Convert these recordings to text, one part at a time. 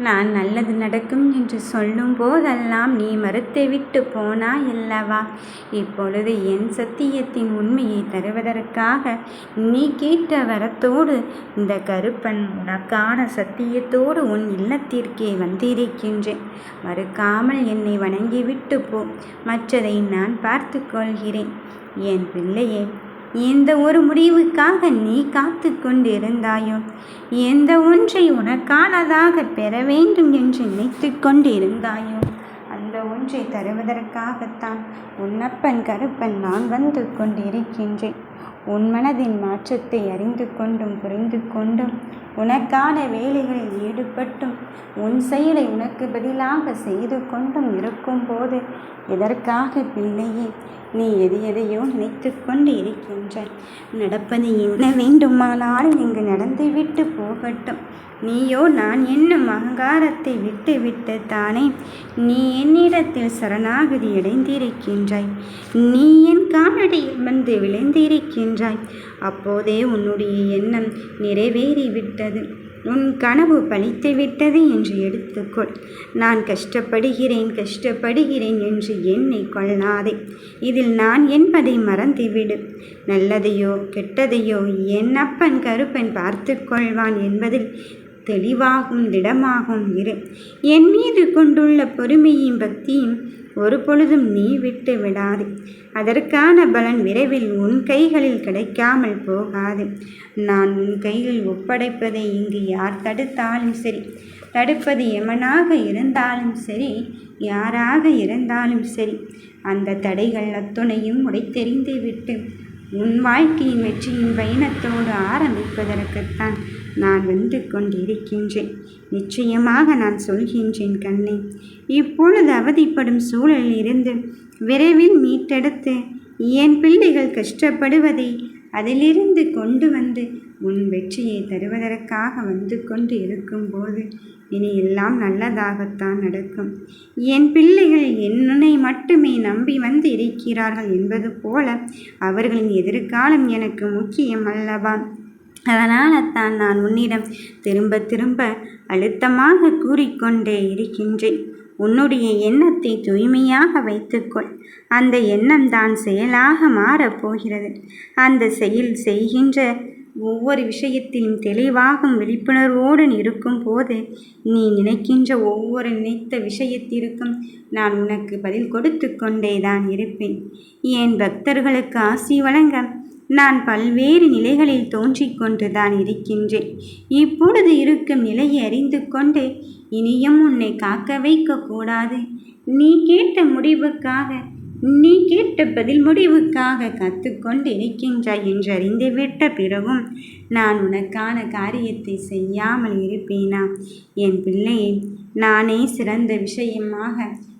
நான் நல்லது நடக்கும் என்று சொல்லும் போதெல்லாம் நீ மறுத்துவிட்டு போனாய் அல்லவா இப்பொழுது என் சத்தியத்தின் உண்மையை தருவதற்காக நீ கேட்ட வரத்தோடு இந்த கருப்பன் உனக்கான சத்தியத்தோடு உன் இல்லத்திற்கே வந்திருக்கின்றேன். மறுக்காமல் என்னை வணங்கிவிட்டு போ. மற்றதை நான் பார்த்து கொள்கிறேன். என் பிள்ளையே எந்த ஒரு முடிவுக்காக நீ காத்து கொண்டிருந்தாயோ? எந்த ஒன்றை உனக்கானதாக பெற வேண்டும் என்று நினைத்து கொண்டிருந்தாயோ? அந்த ஒன்றை தருவதற்காகத்தான் உன்னப்பன் கருப்பன் நான் வந்து கொண்டிருக்கின்றேன். உன் மனதின் மாற்றத்தை அறிந்து கொண்டும் புரிந்து கொண்டும் உனக்கான வேலைகளில் ஈடுபட்டும் உன் செயலை உனக்கு பதிலாக செய்து கொண்டும் இருக்கும்போது எதற்காக பிள்ளையே நீ எது எதையோ நினைத்து கொண்டு இருக்கின்றாய்? நடப்பது என்ன வேண்டுமானாலும் இங்கு நடந்துவிட்டு போகட்டும். நீயோ நான் என்னும் அகங்காரத்தை விட்டு விட்டு தானே நீ என்னிடத்தில் சரணாகதி அடைந்திருக்கின்றாய். நீ என் காலடியில் வந்து விளைந்திருக்கின்றாய் அப்போதே உன்னுடைய எண்ணம் நிறைவேறிவிட்டது. உன் கனவு பழித்து விட்டது என்று எடுத்துக்கொள். நான் கஷ்டப்படுகிறேன் கஷ்டப்படுகிறேன் என்று என்னை கொள்ளாதே. இதில் நான் என்பதை மறந்துவிடு. நல்லதையோ கெட்டதையோ என் அப்பன் கருப்பன் பார்த்து கொள்வான் என்பதில் தெளிவாகும் திடமாகும் இரு. என் மீது கொண்டுள்ள பொறுமையும் பக்தியும் ஒரு பொழுதும் நீ விட்டு விடாதே. அதற்கான பலன் விரைவில் உன் கைகளில் கிடைக்காமல் போகாது. நான் உன் கையில் ஒப்படைப்பதை இங்கு யார் தடுத்தாலும் சரி. தடுப்பது எமனாக இருந்தாலும் சரி யாராக இருந்தாலும் சரி. அந்த தடைகள் அத்துணையும் உடைத்தெறிந்து விட்டு உன் வாழ்க்கையின் வெற்றியின் பயணத்தோடு ஆரம்பிப்பதற்குத்தான் நான் வந்து கொண்டிருக்கின்றேன். நிச்சயமாக நான் சொல்கின்றேன் கண்ணை. இப்பொழுது அவதிப்படும் சூழலில் இருந்து விரைவில் மீட்டெடுத்து என் பிள்ளைகள் கஷ்டப்படுவதை அதிலிருந்து கொண்டு வந்து உன் வெற்றியை தருவதற்காக வந்து கொண்டு இருக்கும்போது இனி எல்லாம் நல்லதாகத்தான் நடக்கும். என் பிள்ளைகள் என்னை மட்டுமே நம்பி வந்து இருக்கிறார்கள் என்பது போல அவர்களின் எதிர்காலம் எனக்கு முக்கியம் அல்லவா? அதனால் தான் நான் உன்னிடம் திரும்ப திரும்ப அழுத்தமாக கூறிக்கொண்டே இருக்கின்றேன். உன்னுடைய எண்ணத்தை தூய்மையாக வைத்துக்கொள். அந்த எண்ணம் தான் செயலாக மாறப்போகிறது அந்த செயல் செய்கின்ற ஒவ்வொரு விஷயத்திலும் தெளிவாகும் விழிப்புணர்வோடு இருக்கும் போது நீ நினைக்கின்ற ஒவ்வொரு நினைத்த விஷயத்திற்கும் நான் உனக்கு பதில் கொடுத்து கொண்டே தான் இருப்பேன். என் பக்தர்களுக்கு ஆசி வழங்க நான் பல்வேறு நிலைகளில் தோன்றிக் கொண்டுதான் இருக்கின்றேன். இப்பொழுது இருக்கும் நிலையை அறிந்து கொண்டு இனியும் உன்னை காக்க வைக்கக்கூடாது நீ கேட்ட முடிவுக்காக நீ கேட்ட பதில் முடிவுக்காக கற்றுக்கொண்டு இருக்கின்றாய் என்று அறிந்துவிட்ட பிறகும் நான் உனக்கான காரியத்தை செய்யாமல் இருப்பேனா? என் பிள்ளையை நானே சிறந்த விஷயமாக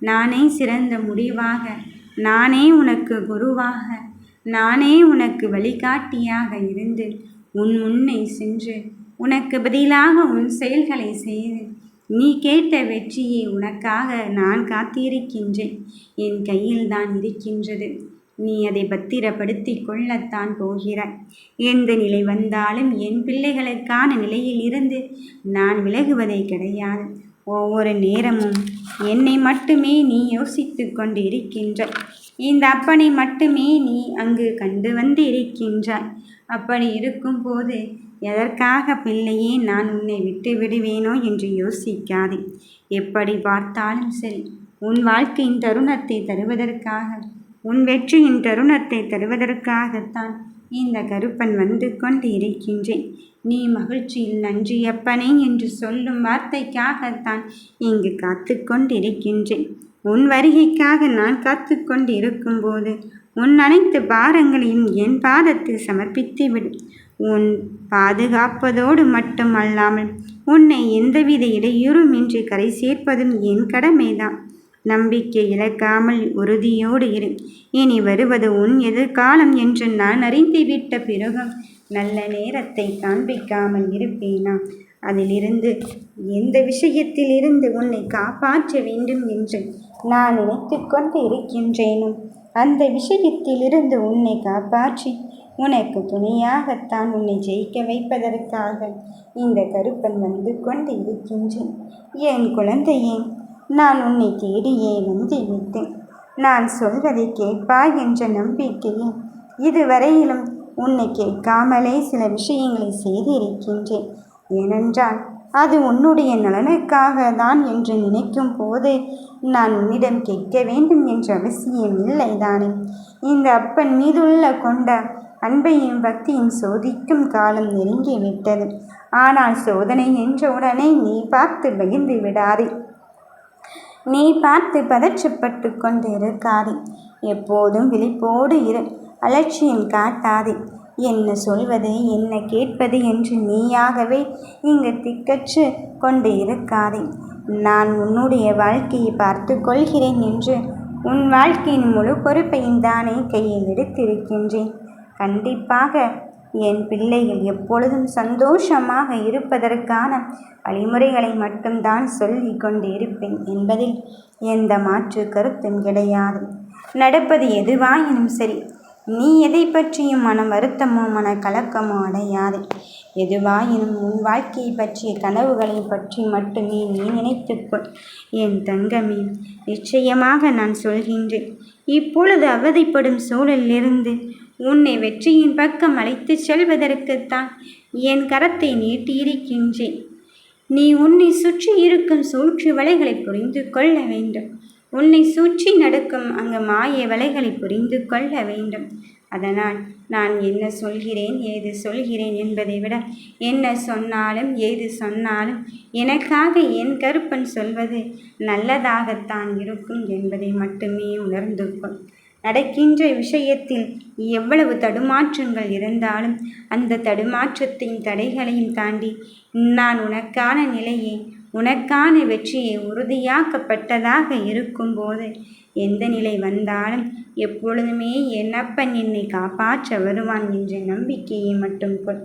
நானே சிறந்த முடிவாக நானே உனக்கு குருவாக நானே உனக்கு வழிகாட்டியாக இருந்து உன் முன்னே சென்று உனக்கு பதிலாக உன் செயல்களை செய்து நீ கேட்ட வெற்றியை உனக்காக நான் காத்திருக்கின்றேன். என் கையில் தான் இருக்கின்றது. நீ அதை பத்திரப்படுத்தி கொள்ளத்தான் போகிறாய். எந்த நிலை வந்தாலும் என் பிள்ளைகளுக்கான நிலையில் இருந்து நான் விலகுவதே கிடையாது. ஒவ்வொரு நேரமும் என்னை மட்டுமே நீ யோசித்து கொண்டு இந்த அப்பனை மட்டுமே நீ அங்கு கண்டு வந்திருக்கின்றாய். அப்படி இருக்கும்போது எதற்காக பிள்ளையே நான் உன்னை விட்டு விடுவேனோ என்று யோசிக்காதே. எப்படி பார்த்தாலும் சரி உன் வாழ்க்கையின் தருணத்தை தருவதற்காக உன் வெற்றியின் தருணத்தை தருவதற்காகத்தான் இந்த கருப்பன் வந்து கொண்டு இருக்கின்றேன் நீ மகிழ்ச்சியில் நன்றி எப்பனே என்று சொல்லும் வார்த்தைக்காகத்தான் இங்கு காத்து கொண்டிருக்கின்றேன். உன் வருகைக்காக நான் காத்து கொண்டிருக்கும்போது உன் அனைத்து பாரங்களையும் என் பாதத்தில் சமர்ப்பித்து விடு உன் பாதுகாப்பதோடு மட்டுமல்லாமல் உன்னை எந்தவித இடையூறுமின்றி கரை சேர்ப்பதும் என் கடமைதான். நம்பிக்கை இழக்காமல் உறுதியோடு இரு. இனி வருவது உன் எதிர்காலம் என்று நான் அறிந்துவிட்ட பிறகும் நல்ல நேரத்தை காண்பிக்காமல் இருப்பேனா? அதிலிருந்து எந்த விஷயத்திலிருந்து உன்னை காப்பாற்ற வேண்டும் என்று நான் நினைத்து கொண்டு இருக்கின்றேனோ அந்த விஷயத்திலிருந்து உன்னை காப்பாற்றி உனக்கு துணையாகத்தான் உன்னை ஜெயிக்க வைப்பதற்காக இந்த கருப்பன் வந்து கொண்டு இருக்கின்றேன் என் குழந்தையே நான் உன்னை தேடியே வந்து விட்டேன். நான் சொல்வதை கேட்பாய் என்ற நம்பிக்கையில் இதுவரையிலும் உன்னை கேட்காமலே சில விஷயங்களை செய்திருக்கின்றேன். ஏனென்றால் அது உன்னுடைய நலனுக்காக தான் என்று நினைக்கும் போது நான் உன்னிடம் கேட்க வேண்டும் என்ற அவசியம் இல்லைதானே? இந்த அப்பன் மீதுள்ள கொண்ட அன்பையும் பக்தியும் சோதிக்கும் காலம் நெருங்கிவிட்டது. ஆனால் சோதனை என்ற உடனே நீ பார்த்து பயந்து விடாதே. நீ பார்த்து பதற்றப்பட்டு கொண்டு இருக்காதே எப்போதும் விழிப்போடு இரு அலட்சியம் காட்டாதே. என்ன சொல்வது என்ன கேட்பது என்று நீயாகவே இங்கு திக்கற்று கொண்டு இருக்காதே நான் உன்னுடைய வாழ்க்கையை பார்த்து கொள்கிறேன் என்று உன் வாழ்க்கையின் முழு பொறுப்பையும் தானே கையில் எடுத்திருக்கின்றேன். கண்டிப்பாக என் பிள்ளைகள் எப்பொழுதும் சந்தோஷமாக இருப்பதற்கான வழிமுறைகளை மட்டும்தான் சொல்லி கொண்டு இருப்பேன் என்பதில் எந்த மாற்று கருத்தும் கிடையாது. நடப்பது எதுவாயினும் சரி நீ எதை பற்றியும் மன வருத்தமோ மன கலக்கமோ அடையாது. எதுவாயினும் உன் வாழ்க்கையை பற்றிய கனவுகளை பற்றி மட்டுமே நீ நினைத்துக்கொள் என் தங்கமே நிச்சயமாக நான் சொல்கின்றேன். இப்பொழுது அவதிப்படும் சூழலிலிருந்து உன்னை வெற்றியின் பக்கம் அழைத்துச் செல்வதற்குத்தான் என் கரத்தை நீட்டியிருக்கின்றேன். நீ உன்னை சுற்றி இருக்கும் சூழ்ச்சி வலைகளை புரிந்து கொள்ள வேண்டும். உன்னை சுற்றி நடக்கும் அங்கு மாய வலைகளை புரிந்து கொள்ள வேண்டும். அதனால் நான் என்ன சொல்கிறேன் ஏது சொல்கிறேன் என்பதை விட என்ன சொன்னாலும் ஏது சொன்னாலும் எனக்காக என் கருப்பன் சொல்வது நல்லதாகத்தான் இருக்கும் என்பதை மட்டுமே உணர்ந்து கொள். நடக்கின்ற விஷயத்தில் எவ்வளவு தடுமாற்றங்கள் இருந்தாலும் அந்த தடுமாற்றத்தின் தடைகளையும் தாண்டி நான் உனக்கான நிலையை உனக்கான வெற்றியை உறுதியாக்கப்பட்டதாக இருக்கும்போது எந்த நிலை வந்தாலும் எப்பொழுதுமே என்னப்பன் என்னை காப்பாற்ற வருவான் என்ற நம்பிக்கையை மட்டும் கொள்.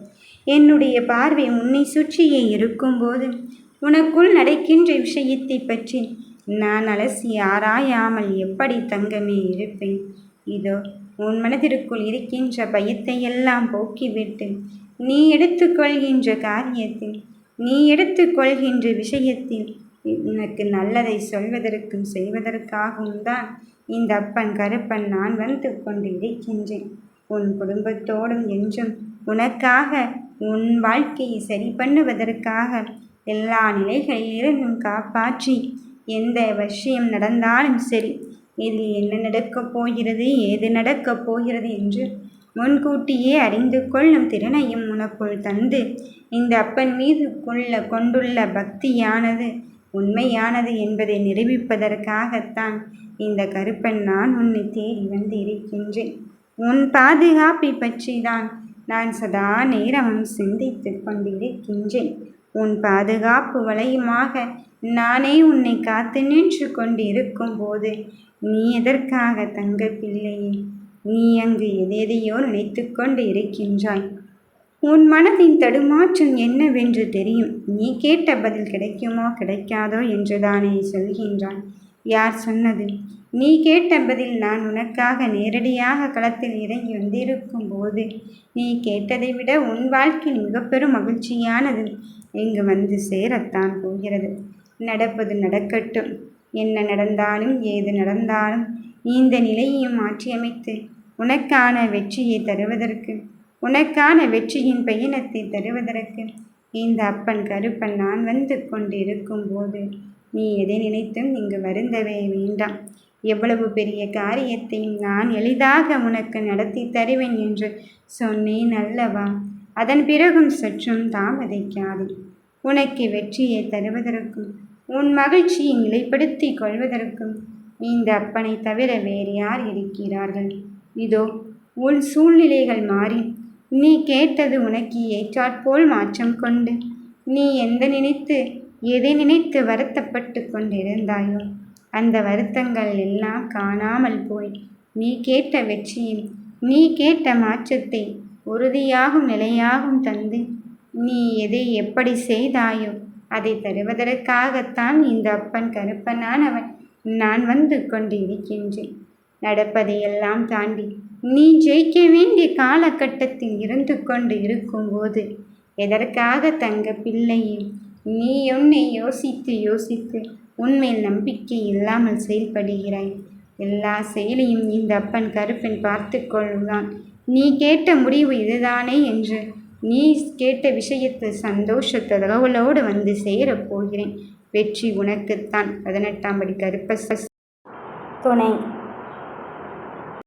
என்னுடைய பார்வை உன்னை சுற்றியே இருக்கும்போது உனக்குள் நடக்கின்ற விஷயத்தை பற்றி நான் அலசி ஆராயாமல் எப்படி தங்கமே இருப்பேன்? இதோ உன் மனதிற்குள் இருக்கின்ற பயத்தை எல்லாம் போக்கிவிட்டு நீ எடுத்துக்கொள்கின்ற காரியத்தில் நீ எடுத்துக்கொள்கின்ற விஷயத்தில் உனக்கு நல்லதை சொல்வதற்கும் செய்வதற்காகவும் தான் இந்த அப்பன் கருப்பன் நான் வந்து கொண்டு இருக்கின்றேன் உன் குடும்பத்தோடும் என்றும் உனக்காக உன் வாழ்க்கையை சரி பண்ணுவதற்காக எல்லா நிலைகளிலிருந்தும் காப்பாற்றி எந்த விஷயம் நடந்தாலும் சரி இதில் என்ன நடக்கப் போகிறது ஏது நடக்கப் போகிறது என்று முன்கூட்டியே அறிந்து கொள்ளும் திறனையும் உனக்குள் தந்து இந்த அப்பன் மீது கொள்ள கொண்டுள்ள பக்தியானது உண்மையானது என்பதை நிரூபிப்பதற்காகத்தான் இந்த கருப்பன் நான் உன்னை தேடி வந்து இருக்கின்றேன் உன் பாதுகாப்பை பற்றி தான் நான் சதா நேரமும் சிந்தித்து கொண்டிருக்கின்றேன். உன் பாதுகாப்பு வளையுமாக நானே உன்னை காத்து நின்று கொண்டிருக்கும் போது நீ எதற்காக தங்க பிள்ளையே நீ அங்கு எதேதையோ நினைத்து கொண்டு இருக்கின்றாய். உன் மனதின் தடுமாற்றம் என்னவென்று தெரியும். நீ கேட்ட பதில் கிடைக்குமோ கிடைக்காதோ என்றுதானே சொல்கின்றான் யார் சொன்னது? நீ கேட்ட பதில் நான் உனக்காக நேரடியாக களத்தில் இறங்கி வந்திருக்கும் போது நீ கேட்டதை விட உன் வாழ்க்கையில் மிக பெரும் மகிழ்ச்சியானது இங்கு வந்து சேரத்தான் போகிறது. நடப்பது நடக்கட்டும். என்ன நடந்தாலும் ஏது நடந்தாலும் இந்த நிலையையும் மாற்றியமைத்து உனக்கான வெற்றியை தருவதற்கு உனக்கான வெற்றியின் பயணத்தை தருவதற்கு இந்த அப்பன் கருப்பன் நான் வந்து கொண்டிருக்கும் போது நீ எதை நினைத்தும் இங்கு வருந்தவே வேண்டாம். எவ்வளவு பெரிய காரியத்தையும் நான் எளிதாக உனக்கு நடத்தி தருவேன் என்று சொன்னேன் அல்லவா? அதன் பிறகும் சற்றும் தாமதிக்காது. உனக்கு வெற்றியை தருவதற்கும் உன் மகிழ்ச்சியை நிலைப்படுத்திக் கொள்வதற்கும் இந்த அப்பனை தவிர வேறு யார் இருக்கிறார்கள்? இதோ உன் சூழ்நிலைகள் மாறி நீ கேட்டது உனக்கு ஏற்றாற்போல் மாற்றம் கொண்டு நீ எந்த நினைத்து எதை நினைத்து வருத்தப்பட்டு கொண்டிருந்தாயோ அந்த வருத்தங்கள் எல்லாம் காணாமல் போய் நீ கேட்ட வெற்றியும் நீ கேட்ட மாற்றத்தை உறுதியாகும் நிலையாகும் தந்து நீ எதை எப்படி செய்தாயோ அதை தருவதற்காகத்தான் இந்த அப்பன் கருப்பனானவன் நான் வந்து கொண்டிருக்கின்றேன். நடப்பதையெல்லாம் தாண்டி நீ ஜெயிக்க வேண்டிய காலகட்டத்தில் இருந்து கொண்டு இருக்கும்போது எதற்காக தங்க பிள்ளையை? நீ உன்னை யோசித்து யோசித்து உண்மையில் நம்பிக்கை இல்லாமல் செயல்படுகிறாய். எல்லா செயலையும் இந்த அப்பன் கருப்பன் பார்த்து கொள்வான். நீ கேட்ட முடிவு இதுதானே என்று நீ கேட்ட விஷயத்தில் சந்தோஷத்தை தகவலோடு வந்து சேரப்போகிறேன் வெற்றி உனக்குத்தான். பதினெட்டாம் படி கருப்ப துணை.